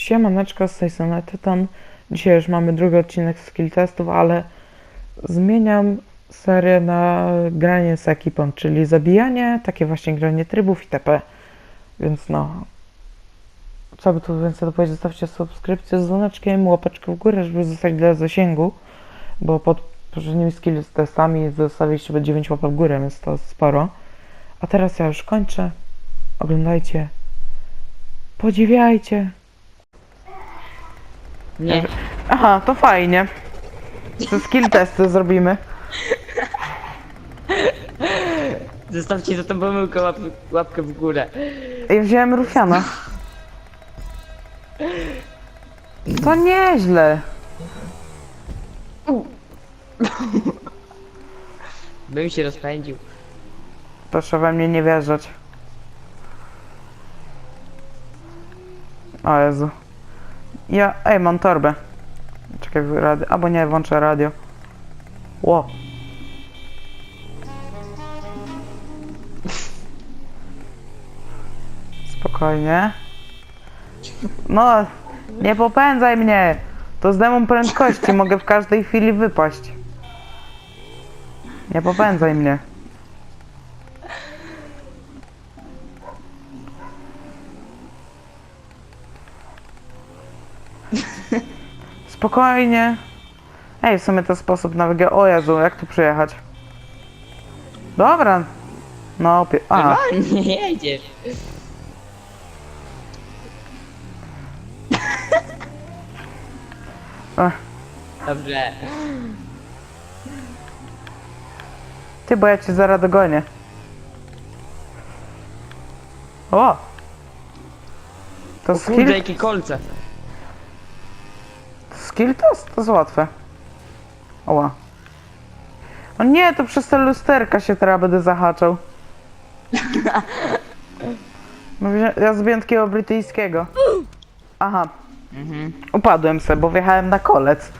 Siemaneczko, z tej strony Tytan. Dzisiaj już mamy drugi odcinek skill testów, ale zmieniam serię na granie z ekipą, czyli zabijanie, takie właśnie granie trybów itp. Więc no, co by tu więcej dopowiedzieć, zostawcie subskrypcję z dzwoneczkiem, łapeczkę w górę, żeby zostać dla zasięgu, bo pod poprzednimi skill testami zostawiliście 9 łapek w górę, więc to sporo. A teraz ja już kończę. Oglądajcie. Podziwiajcie. Nie. Aha, to fajnie. To skill testy zrobimy. Zostawcie za tą pomyłkę łap, łapkę w górę. Ja wziąłem Rufiana. To nieźle. Bym się rozpędził. Proszę we mnie nie wierzyć. O Jezu. Ja, ej, mam torbę. Czekaj, radio. Albo nie, włączę radio. Ło. Spokojnie. No, nie popędzaj mnie. To z demon prędkości, mogę w każdej chwili wypaść. Nie popędzaj mnie. Spokojnie. Ej, w sumie to sposób na wygie... O Jezu, jak tu przyjechać? Dobra. No, pie... A, Normalnie jedziesz. Ech. Dobrze. ty, bo ja cię zaraz dogonię. O! To skill, kurde, jakie kolce. Skill test? To jest łatwe. Oła. O nie, to przez te lusterka się teraz będę zahaczał. No, ja z wyjątkiem brytyjskiego. Aha, Mhm. Upadłem se, bo wjechałem na kolec.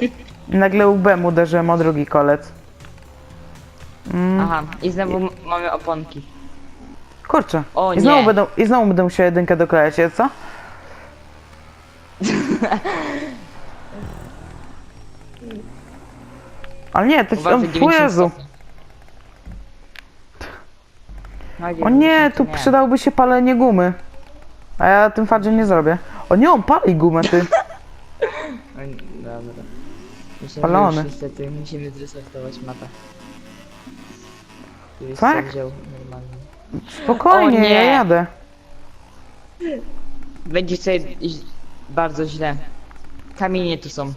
I nagle łbem uderzyłem o drugi kolec. Mm, Aha, i znowu m- mamy oponki. kurczę. O I znowu, nie. będę, I znowu będę musiał jedynkę doklejać, co? Ale nie, to Uważaj, o 90 Jezu. stopni. No, O nie, 90 tu przydałoby się palenie gumy. A ja tym fadzie nie zrobię. O nie, on pali gumę, ty. O, Dobra. Myślę, Palony. niestety musimy zrestartować mapę. Tu już Tak? wziął normalnie. Spokojnie, O nie. ja jadę. Będzie sobie bardzo źle. Kamienie tu są.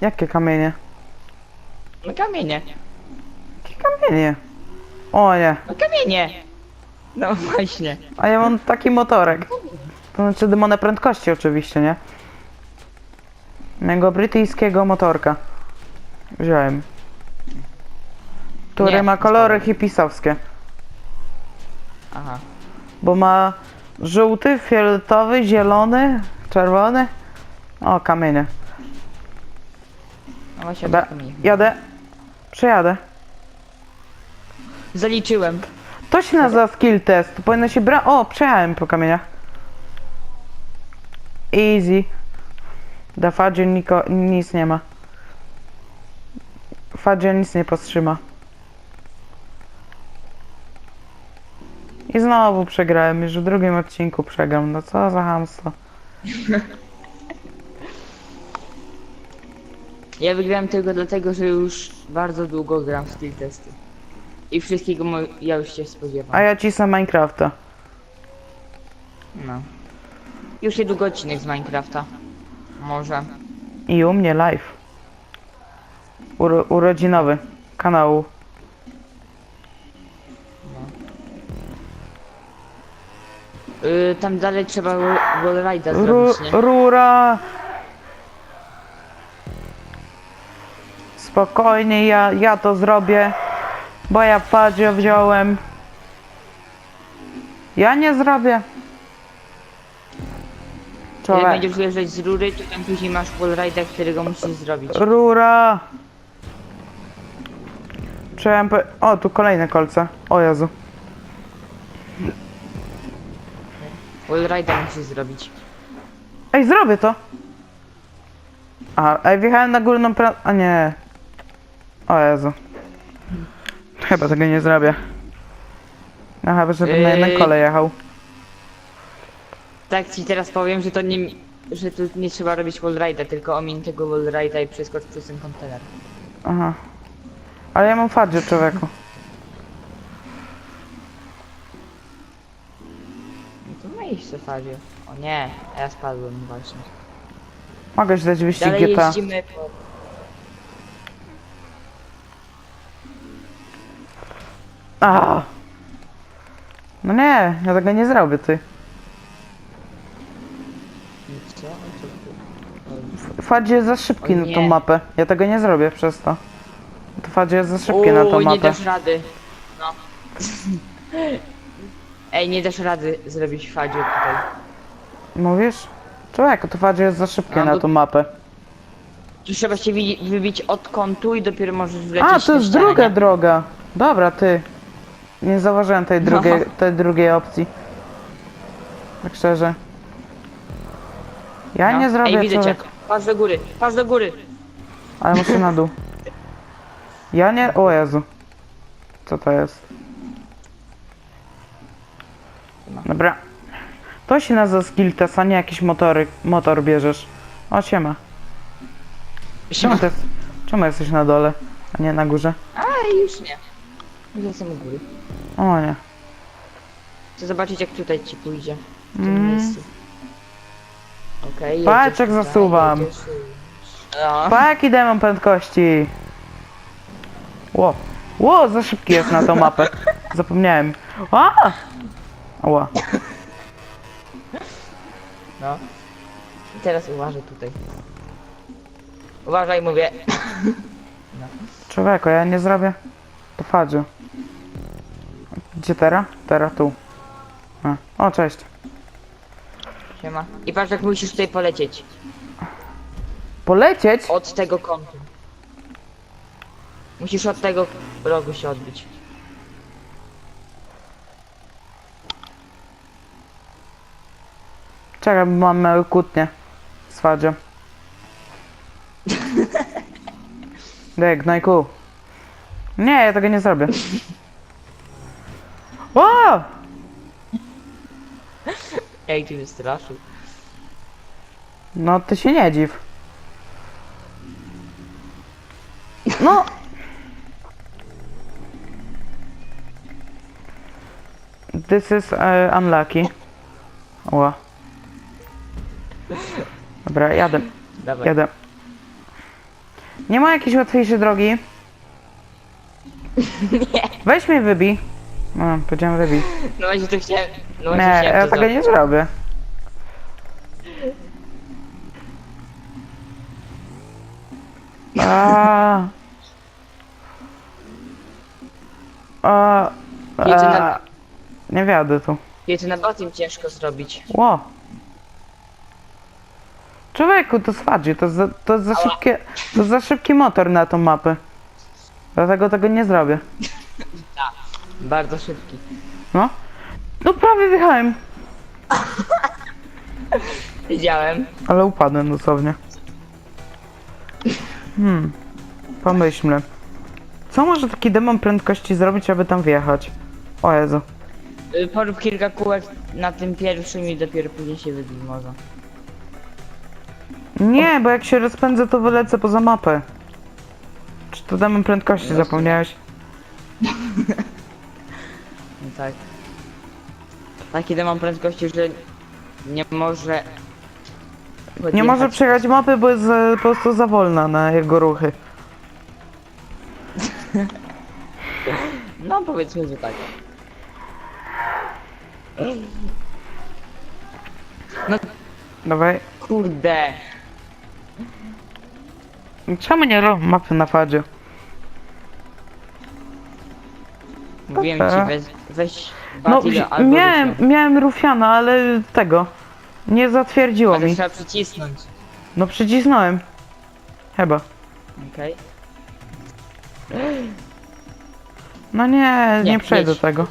Jakie kamienie? No kamienie. Jakie kamienie? O nie. No kamienie. No właśnie. A ja mam taki motorek. To znaczy demone prędkości oczywiście, nie? Mego brytyjskiego motorka. Wziąłem. Który Nie, ma kolory hipisowskie. Aha. Bo ma żółty, fioletowy, zielony, czerwony. O, kamienie. No właśnie Jadę. Jadę. Przejadę. Zaliczyłem. To się nazywa skill test. Powinno się bra... O, przejechałem po kamieniach. Easy. Da Fadzie niko... nic nie ma. Fadzie nic nie powstrzyma. I znowu przegrałem. Już w drugim odcinku przegram. No co za hamstwo. Ja wygrałem tylko dlatego, że już bardzo długo gram w skill testy. I wszystkiego mo- ja już się spodziewam. A ja cisnę Minecrafta. No. Już niedługo odcinek z Minecrafta. Może. I u mnie live. Uro... urodzinowy. Kanału. Yy, tam dalej trzeba wallride'a Ru... zrobić, nie? Rura! Spokojnie, ja, ja to zrobię, bo ja padzie wziąłem. Ja nie zrobię. Jak Człowiek. będziesz wjeżdżać z rury, to tam później masz wallride'a, którego musisz zrobić. Rura! Przejąłem po... O, tu kolejne kolce. O Jezu. Wallride'a musisz zrobić. Ej, zrobię to! A, ej, wjechałem na górną pra... A nie. O Jezu. Chyba tego nie zrobię. Chyba, żebym na jednym Ej. kole jechał. Tak ci teraz powiem, że to nie... Że tu nie trzeba robić wallride'a, tylko omiń tego wallride'a i przeskocz przez ten kontener. Aha. Ale ja mam fadzie, człowieku. No to ma iść Fadzie. O nie, ja spadłem właśnie. Mogę dać wyścig Dalej GTA. jeździmy po... A. No nie, ja tego nie zrobię, ty. Co? Fadzie jest za szybki O na tą nie. mapę. Ja tego nie zrobię przez to. To Fadzie jest za szybki na tą Uuu, nie mapę. dasz rady. No. Ej, nie dasz rady zrobić Fadzie tutaj. Mówisz? Człowieku, to Fadzie jest za szybkie A, na bo- tą mapę. Tu trzeba się wi- wybić od kątu i dopiero możesz wlecieć A, to na jest ścianę, druga nie? droga. Dobra, ty. Nie zauważyłem tej No. drugiej, tej drugiej opcji. Tak szczerze. Ja No. nie zrobię Ej, widzę cię. człowiek, Patrz do góry, patrz do góry. ale muszę na dół. Ja nie... O Jezu. Co to jest? Dobra. To się nazywa skill test, a nie jakiś motory, motor bierzesz. O, siema. Czemu, jest, czemu jesteś na dole, a nie na górze? A, już nie. Już jestem u góry. O nie. Chcę zobaczyć jak tutaj ci pójdzie. W tym Mm. miejscu. Okej, Patrz, jedziesz jak tutaj, zasuwam. jedziesz. No. Pa jaki demon prędkości? Ło. Ło, za szybki jest na tą mapę. Zapomniałem. A! Ła. no. I teraz uważaj tutaj. Uważaj, mówię. Człowieku, ja nie zrobię. To fadziu. Gdzie teraz? Teraz tu. A. O, cześć. Siema. I patrz jak musisz tutaj polecieć. Polecieć? Od tego kątu. Musisz od tego rogu się odbić. Czekaj, bo mam małe kłótnie. Z fadzią. Dek, gnojku. Nie, ja tego nie zrobię. O! Ej, ty wystraszył. No, ty się nie dziw. No. This is uh, unlucky. Ła. Dobra, jadę, Dawaj. jadę. Nie ma jakiejś łatwiejszej drogi? Nie. Weź mnie wybij. No, powiedziałem wybij. No właśnie to chciałem. No właśnie Nie, chciałem ja to tego zrobić. nie zrobię. A. A. Jedzie A. na- Nie wiadę tu. Wiecie, na batim ciężko zrobić. Ło. Człowieku, to swadzi, to, za, to za szybkie, to za szybki motor na tą mapę. Dlatego tego nie zrobię. Bardzo szybki. No. No prawie wjechałem, Wiedziałem. ale upadłem dosłownie. Hmm. Pomyślmy. Co może taki demon prędkości zrobić, aby tam wjechać? O Jezu. Y, Porób kilka kółek na tym pierwszym i dopiero później się wybił może. Nie, bo jak się rozpędzę, to wylecę poza mapę. Czy to demon prędkości zapomniałeś? No tak. Taki demon prędkości, że nie może... Nie podjechać. może przejechać mapy, bo jest e, po prostu za wolna na jego ruchy. No powiedzmy, że tak. No Dawaj. kurde. Czemu nie robię mapy na fadzie? Mówiłem Dobra. ci, weź, weź No, Battle albo miałem, miałem Rufiana, ale tego. Nie zatwierdziło Ale mi. trzeba przycisnąć. No przycisnąłem. Chyba. Okej. No nie, nie, Nie, przejdę jedź. tego.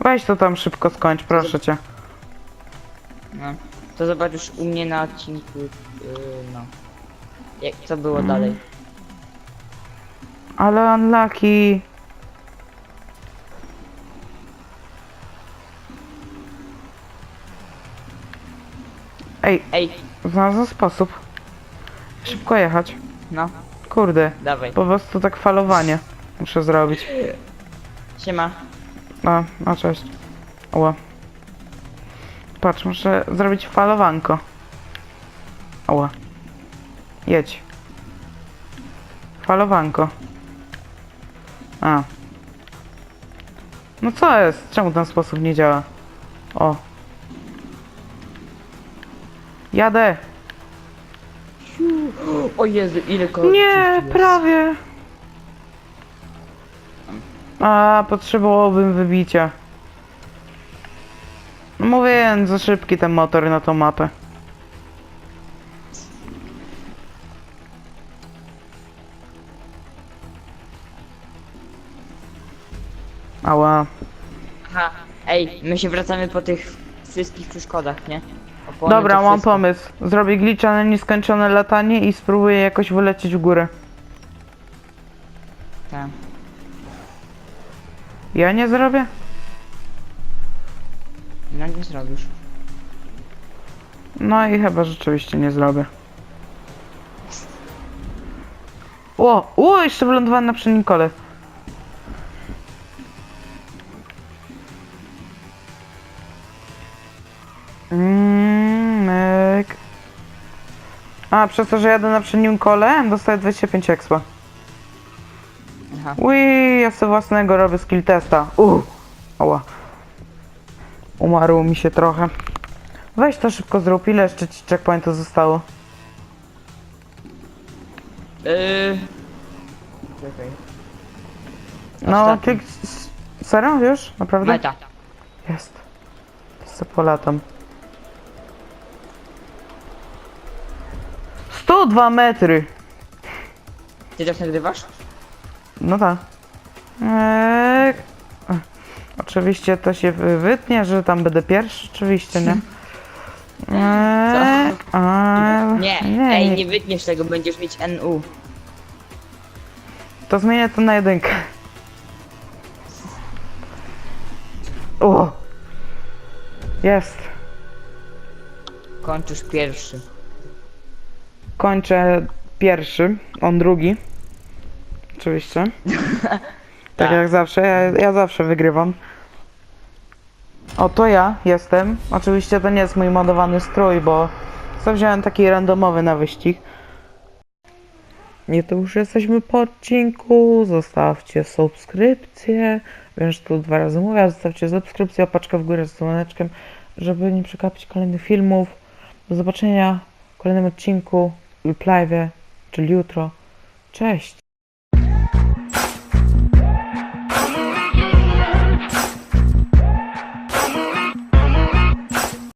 Weź to tam szybko skończ, proszę cię. No. To zobaczysz u mnie na odcinku, yy, no. Jak, co było dalej. Ale unlucky. Ej, Ej, znalazłem sposób. Szybko jechać. no, Kurde, dawaj. po prostu tak falowanie muszę zrobić. Siema. A, a cześć. Ła. Patrz, muszę zrobić falowanko. Ła. Jedź. Falowanko. A. No co jest? Czemu ten sposób nie działa? O. Jadę. O Jezu, ile kolorów Nie, jest. prawie. A, potrzebowałbym wybicia. No mówię, za szybki ten motor na tą mapę. Ej, my się wracamy po tych wszystkich przeszkodach, nie? Opony, Dobra, to mam wszystko. pomysł. Zrobię glitcha na nieskończone latanie i spróbuję jakoś wylecieć w górę. Tak. Ja nie zrobię? No nie zrobisz. No i chyba rzeczywiście nie zrobię. O, o, jeszcze wylądowałem na przednim kole. A, przez to, że jadę na przednim kole, dostaję 25 expa. Aha. Ui, ja sobie własnego robię skill testa. Uh, oła. Umarło mi się trochę. Weź to szybko zrób, ile jeszcze ci checkpointów zostało? Yy... Czekaj. No, Ostatni. ty... Serio? Już? Naprawdę? Meta. Jest. Sobie polatam. 102 metry! Ty też nagrywasz? No tak. Eee, oczywiście to się wy- wytnie, że tam będę pierwszy, oczywiście, nie? Eee, Nie, nie, ej, nie. nie wytniesz tego, będziesz mieć NU. To zmienię to na jedynkę. O! Jest. Kończysz pierwszy. Kończę pierwszy, on drugi. Oczywiście. tak Tak. jak zawsze, ja, ja zawsze wygrywam. O, to ja jestem. Oczywiście to nie jest mój modowany strój, bo co wziąłem taki randomowy na wyścig. Nie, to już jesteśmy po odcinku. Zostawcie subskrypcję. Wiem, że tu dwa razy mówię, zostawcie subskrypcję, opaczkę w górę z dzwoneczkiem, żeby nie przegapić kolejnych filmów. Do zobaczenia w kolejnym odcinku lub live, czyli jutro. Cześć!